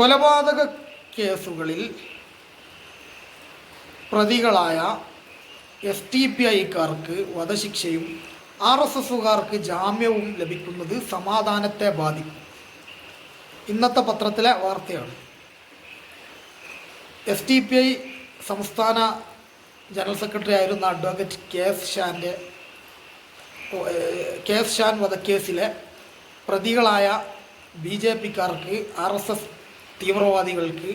കൊലപാതക കേസുകളിൽ പ്രതികളായ എസ് ടി പി ഐക്കാർക്ക് വധശിക്ഷയും ആർ എസ് എസുകാർക്ക് ജാമ്യവും ലഭിക്കുന്നത് സമാധാനത്തെ ബാധിക്കും. ഇന്നത്തെ പത്രത്തിലെ വാർത്തയാണ്. എസ് ടി പി ഐ സംസ്ഥാന ജനറൽ സെക്രട്ടറി ആയിരുന്ന അഡ്വക്കേറ്റ് കെ എസ് ഷാന്റെ കെ എസ് ഷാൻ വധക്കേസിലെ പ്രതികളായ ബി ജെ പിക്കാർക്ക് ആർ എസ് എസ് തീവ്രവാദികൾക്ക്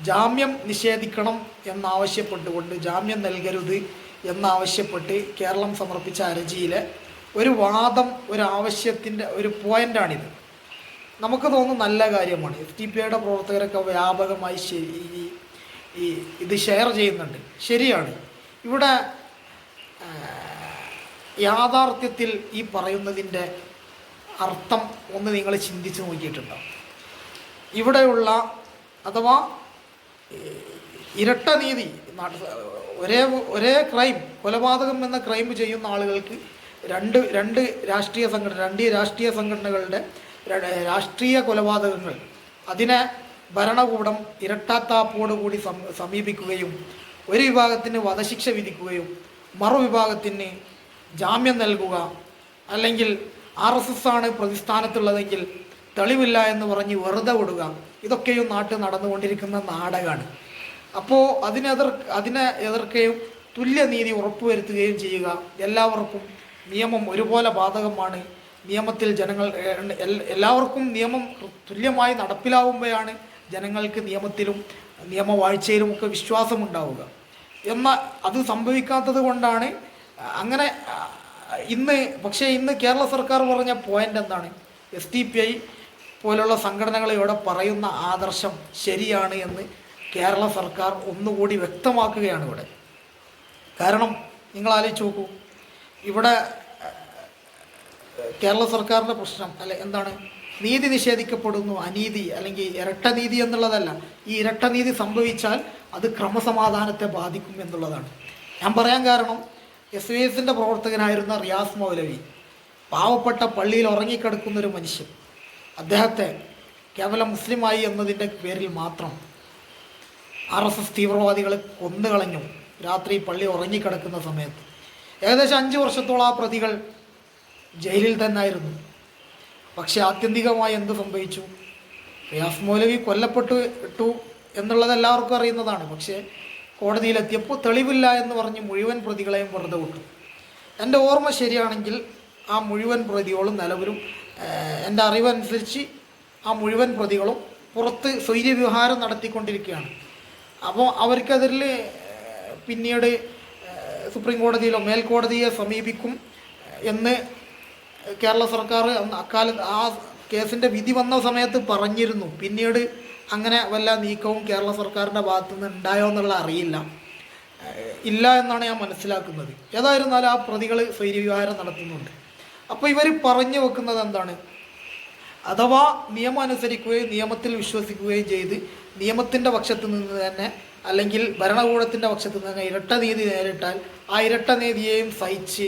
ജാമ്യം നിഷേധിക്കണം എന്നാവശ്യപ്പെട്ടുകൊണ്ട് ജാമ്യം നൽകരുത് എന്നാവശ്യപ്പെട്ട് കേരളം സമർപ്പിച്ച ഹർജിയിലെ ഒരു വാദം ഒരു ആവശ്യത്തിന്റെ ഒരു പോയിന്റാണിത് നമുക്ക് തോന്നുന്ന നല്ല കാര്യമാണ്. എഫ് ടി പി ഐയുടെ പ്രവർത്തകരൊക്കെ വ്യാപകമായി ഈ ഈ ഇത് ഷെയർ ചെയ്യുന്നുണ്ട്. ശരിയാണ്. ഇവിടെ യാഥാർത്ഥ്യത്തിൽ ഈ പറയുന്നതിന്റെ അർത്ഥം ഒന്ന് നിങ്ങൾ ചിന്തിച്ച് നോക്കിയിട്ടുണ്ടോ? ഇവിടെയുള്ള അഥവാ ഇരട്ട നീതി ഒരേ ഒരേ ക്രൈം കൊലപാതകം എന്ന ക്രൈം ചെയ്യുന്ന ആളുകൾക്ക് രണ്ട് രണ്ട് രാഷ്ട്രീയ സംഘടന രണ്ട് രാഷ്ട്രീയ സംഘടനകളുടെ രാഷ്ട്രീയ കൊലപാതകങ്ങൾ അതിനെ ഭരണകൂടം ഇരട്ടാത്താപ്പോടുകൂടി സമീപിക്കുകയും ഒരു വിഭാഗത്തിന് വധശിക്ഷ വിധിക്കുകയും മറുവിഭാഗത്തിന് ജാമ്യം നൽകുക അല്ലെങ്കിൽ ആർ എസ് എസ് ആണ് പ്രതിസ്ഥാനത്തുള്ളതെങ്കിൽ തെളിവില്ല എന്ന് പറഞ്ഞ് വെറുതെ വിടുക. ഇതൊക്കെയും നാട്ടിൽ നടന്നുകൊണ്ടിരിക്കുന്ന നാടകമാണ് അപ്പോൾ അതിനെതിർ അതിനെ എതിർക്കുകയും തുല്യനീതി ഉറപ്പുവരുത്തുകയും ചെയ്യുക. എല്ലാവർക്കും നിയമം ഒരുപോലെ ബാധകമാണ്. നിയമത്തിൽ ജനങ്ങൾ എല്ലാവർക്കും നിയമം തുല്യമായി നടപ്പിലാവുമ്പോഴാണ് ജനങ്ങൾക്ക് നിയമത്തിലും നിയമവാഴ്ചയിലും നിയമവാഴ്ചയിലുമൊക്കെ വിശ്വാസമുണ്ടാവുക. എന്നാൽ അത് സംഭവിക്കാത്തത് കൊണ്ടാണ് അങ്ങനെ ഇന്ന് പക്ഷേ ഇന്ന് കേരള സർക്കാർ പറഞ്ഞ പോയിന്റ് എന്താണ്? എസ് ടി പി ഐ പോലുള്ള ഇവിടെ പറയുന്ന ആദർശം ശരിയാണ് എന്ന് കേരള സർക്കാർ ഒന്നുകൂടി വ്യക്തമാക്കുകയാണ് ഇവിടെ. കാരണം നിങ്ങൾ ആലോചിച്ച് നോക്കൂ ഇവിടെ കേരള സർക്കാരിന്റെ പ്രശ്നം അല്ലെ എന്താണ്? നീതി നിഷേധിക്കപ്പെടുന്നു അനീതി അല്ലെങ്കിൽ ഇരട്ട നീതി എന്നുള്ളതല്ല. ഈ ഇരട്ട നീതി സംഭവിച്ചാൽ അത് ക്രമസമാധാനത്തെ ബാധിക്കും എന്നുള്ളതാണ്. ഞാൻ പറയാൻ കാരണം എസ് വി എസിന്റെ പ്രവർത്തകനായിരുന്ന റിയാസ് മൗലവി പാവപ്പെട്ട പള്ളിയിൽ ഉറങ്ങിക്കിടക്കുന്ന ഒരു മനുഷ്യൻ. അദ്ദേഹത്തെ കേവലം മുസ്ലിമായി എന്നതിന്റെ പേരിൽ മാത്രം ആർ എസ് എസ് തീവ്രവാദികൾ കൊന്നുകളഞ്ഞു. രാത്രി പള്ളി ഉറങ്ങിക്കിടക്കുന്ന സമയത്ത്. ഏകദേശം അഞ്ച് വർഷത്തോളം ആ പ്രതികൾ ജയിലിൽ തന്നെയായിരുന്നു പക്ഷേ ആത്യന്തികമായി എന്ത് സംഭവിച്ചു? റിയാസ് മൗലവി കൊല്ലപ്പെട്ടു ഇട്ടു എന്നുള്ളത് എല്ലാവർക്കും അറിയുന്നതാണ്. പക്ഷേ കോടതിയിലെത്തിയപ്പോൾ തെളിവില്ല എന്ന് പറഞ്ഞ് മുഴുവൻ പ്രതികളെയും വെറുതെ വിട്ടു. എന്റെ ഓർമ്മ ശരിയാണെങ്കിൽ ആ മുഴുവൻ പ്രതികളും നിലവിലും എന്റെ അറിവനുസരിച്ച് ആ മുഴുവൻ പ്രതികളും പുറത്ത് സ്വൈര്യവ്യവഹാരം നടത്തിക്കൊണ്ടിരിക്കുകയാണ്. അപ്പോൾ അവർക്കതിൽ പിന്നീട് സുപ്രീം കോടതിയിലോ മേൽക്കോടതിയെ സമീപിക്കും എന്ന് കേരള സർക്കാർ അക്കാലത്ത് ആ കേസിന്റെ വിധി വന്ന സമയത്ത് പറഞ്ഞിരുന്നു. പിന്നീട് അങ്ങനെ വല്ല നീക്കവും കേരള സർക്കാരിന്റെ ഭാഗത്തു നിന്ന് ഉണ്ടായോ എന്നുള്ള അറിയില്ല. ഇല്ല എന്നാണ് ഞാൻ മനസ്സിലാക്കുന്നത്. ഏതായിരുന്നാലും ആ പ്രതികൾ സ്വൈര്യവിഹാരം നടത്തുന്നുണ്ട്. അപ്പോൾ ഇവർ പറഞ്ഞു വെക്കുന്നത് എന്താണ്? അഥവാ നിയമം അനുസരിക്കുകയും നിയമത്തിൽ വിശ്വസിക്കുകയും ചെയ്ത് നിയമത്തിന്റെ പക്ഷത്ത് നിന്ന് തന്നെ അല്ലെങ്കിൽ ഭരണകൂടത്തിന്റെ പക്ഷത്ത് നിന്ന് ഇരട്ട നീതി നേരിട്ടാൽ ആ ഇരട്ട നീതിയെയും സഹിച്ച്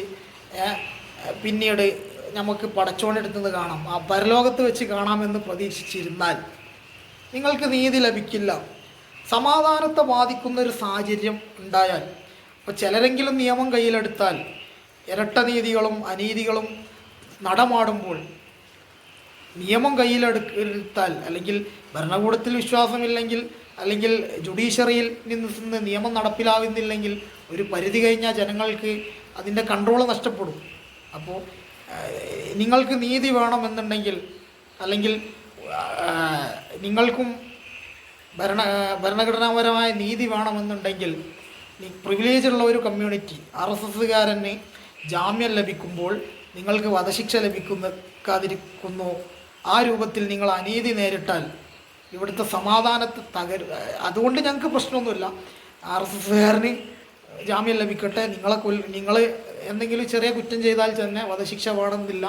പിന്നീട് നമുക്ക് പടച്ചോണ്ടെടുത്തത് കാണാം. ആ പരലോകത്ത് വെച്ച് കാണാമെന്ന് പ്രതീക്ഷിച്ചിരുന്നാൽ നിങ്ങൾക്ക് നീതി ലഭിക്കില്ല. സമാധാനത്തെ ബാധിക്കുന്ന ഒരു സാഹചര്യം ഉണ്ടായാൽ അപ്പോൾ ചിലരെങ്കിലും നിയമം കയ്യിലെടുത്താൽ ഇരട്ട നീതികളും അനീതികളും നടമാടുമ്പോൾ നിയമം കയ്യിലെടുത്താൽ അല്ലെങ്കിൽ ഭരണകൂടത്തിൽ വിശ്വാസമില്ലെങ്കിൽ അല്ലെങ്കിൽ ജുഡീഷ്യറിയിൽ നിന്ന് നിയമം നടപ്പിലാവുന്നില്ലെങ്കിൽ ഒരു പരിധി കഴിഞ്ഞാൽ ജനങ്ങൾക്ക് അതിന്റെ കൺട്രോൾ നഷ്ടപ്പെടും. അപ്പോൾ നിങ്ങൾക്ക് നീതി വേണമെന്നുണ്ടെങ്കിൽ അല്ലെങ്കിൽ നിങ്ങൾക്കും ഭരണ ഭരണഘടനാപരമായ നീതി വേണമെന്നുണ്ടെങ്കിൽ പ്രിവിലേജുള്ള ഒരു കമ്മ്യൂണിറ്റി ആർ എസ് എസ്സുകാരന് ജാമ്യം ലഭിക്കുമ്പോൾ നിങ്ങൾക്ക് വധശിക്ഷ ലഭിക്കുന്നതിരിക്കുന്നു ആ രൂപത്തിൽ നിങ്ങൾ അനീതി നേരിട്ടാൽ ഇവിടുത്തെ സമാധാനത്തെ തകരു അതുകൊണ്ട് ഞങ്ങൾക്ക് പ്രശ്നമൊന്നുമില്ല. ആർ എസ് എസ്സുകാരന് ജാമ്യം ലഭിക്കട്ടെ. നിങ്ങളെ കൊല്ല നിങ്ങൾ എന്തെങ്കിലും ചെറിയ കുറ്റം ചെയ്താൽ തന്നെ വധശിക്ഷ വേണമെന്നില്ല.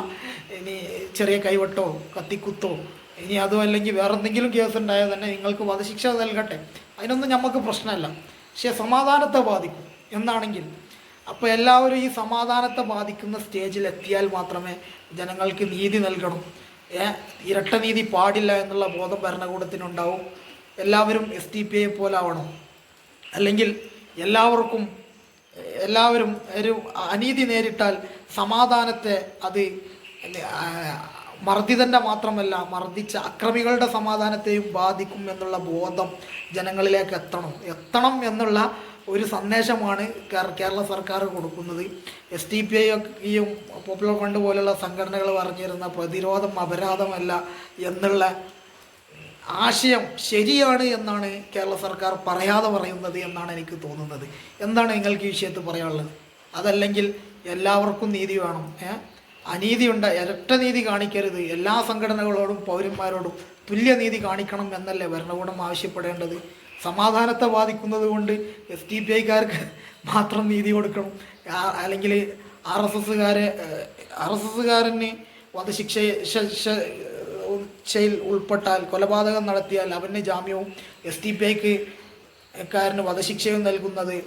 ഇനി ചെറിയ കൈവട്ടോ കത്തിക്കുത്തോ ഇനി അതോ അല്ലെങ്കിൽ വേറെ എന്തെങ്കിലും കേസ് ഉണ്ടായാൽ തന്നെ നിങ്ങൾക്ക് വധശിക്ഷ നൽകട്ടെ. അതിനൊന്നും നമുക്ക് പ്രശ്നമല്ല. പക്ഷേ സമാധാനത്തെ ബാധിക്കും. എന്നാണെങ്കിൽ അപ്പോൾ എല്ലാവരും ഈ സമാധാനത്തെ ബാധിക്കുന്ന സ്റ്റേജിൽ എത്തിയാൽ മാത്രമേ ജനങ്ങൾക്ക് നീതി നൽകണം. ഇരട്ട നീതി പാടില്ല എന്നുള്ള ബോധം ഭരണകൂടത്തിനുണ്ടാവും. എല്ലാവരും എസ് ടി പി ഐ പോലെ ആവണം. അല്ലെങ്കിൽ എല്ലാവർക്കും എല്ലാവരും ഒരു അനീതി നേരിട്ടാൽ സമാധാനത്തെ അത് മർദ്ദിതന്റെ മാത്രമല്ല മർദ്ദിച്ച അക്രമികളുടെ സമാധാനത്തെയും ബാധിക്കും എന്നുള്ള ബോധം ജനങ്ങളിലേക്ക് എത്തണം. എത്തണം എന്നുള്ള ഒരു സന്ദേശമാണ് കേരള സർക്കാർ കൊടുക്കുന്നത്. എസ് ടി പി ഐയും പോപ്പുലർ ഫണ്ട് പോലുള്ള സംഘടനകൾ പറഞ്ഞിരുന്ന പ്രതിരോധം അപരാധമല്ല എന്നുള്ള ആശയം ശരിയാണ് എന്നാണ് കേരള സർക്കാർ പറയാതെ പറയുന്നത് എന്നാണ് എനിക്ക് തോന്നുന്നത്. എന്താണ് നിങ്ങൾക്ക് ഈ വിഷയത്തിൽ പറയാനുള്ളത്? അതല്ലെങ്കിൽ എല്ലാവർക്കും നീതി വേണം ഏ? അനീതിയുണ്ട് ഇരട്ട നീതി കാണിക്കരുത്. എല്ലാ സംഘടനകളോടും പൗരന്മാരോടും തുല്യനീതി കാണിക്കണം എന്നല്ലേ ഭരണകൂടം ആവശ്യപ്പെടേണ്ടത്? സമാധാനത്തെ ബാധിക്കുന്നത് കൊണ്ട് എസ് ടി പി ഐക്കാർക്ക് മാത്രം നീതി കൊടുക്കണം. അല്ലെങ്കിൽ ആർ എസ് എസ്സുകാരെ ആർ എസ് എസ്സുകാരന് വധശിക്ഷ ശ- ശ- ഉൾപ്പെട്ടാൽ കൊലപാതകം നടത്തിയാൽ അവന് ജാമ്യവും എസ് ടി പി ഐക്ക് കാരന് വധശിക്ഷയും നൽകുന്നത്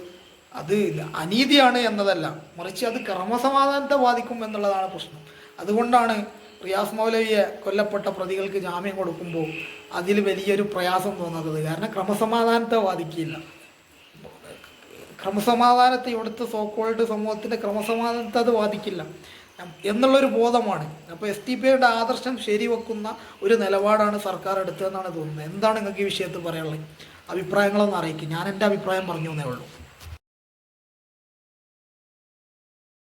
അത് അനീതിയാണ് എന്നതല്ല. മറിച്ച് അത് ക്രമസമാധാനത്തെ ബാധിക്കും എന്നുള്ളതാണ് പ്രശ്നം. അതുകൊണ്ടാണ് റിയാസ് മൗലവിയെ കൊല്ലപ്പെട്ട പ്രതികൾക്ക് ജാമ്യം കൊടുക്കുമ്പോൾ അതിൽ വലിയൊരു പ്രയാസം തോന്നുന്നത് കാരണം ക്രമസമാധാനത്തെ ബാധിക്കില്ല. ക്രമസമാധാനത്തെ ഇവിടുത്തെ സോക്കോൾഡ് സമൂഹത്തിന്റെ ക്രമസമാധാനത്തെ അത് ബാധിക്കില്ല. എന്നുള്ളൊരു ബോധമാണ്. അപ്പോൾ എസ് ടി പി ഐയുടെ ആദർശം ശരിവെക്കുന്ന ഒരു നിലപാടാണ് സർക്കാർ എടുത്തതെന്നാണ് തോന്നുന്നത്. എന്താണ് നിങ്ങൾക്ക് ഈ വിഷയത്തിൽ പറയാനുള്ളത്? അഭിപ്രായങ്ങളൊന്നും അറിയിക്കും. ഞാൻ എന്റെ അഭിപ്രായം പറഞ്ഞു എന്നേ ഉള്ളൂ.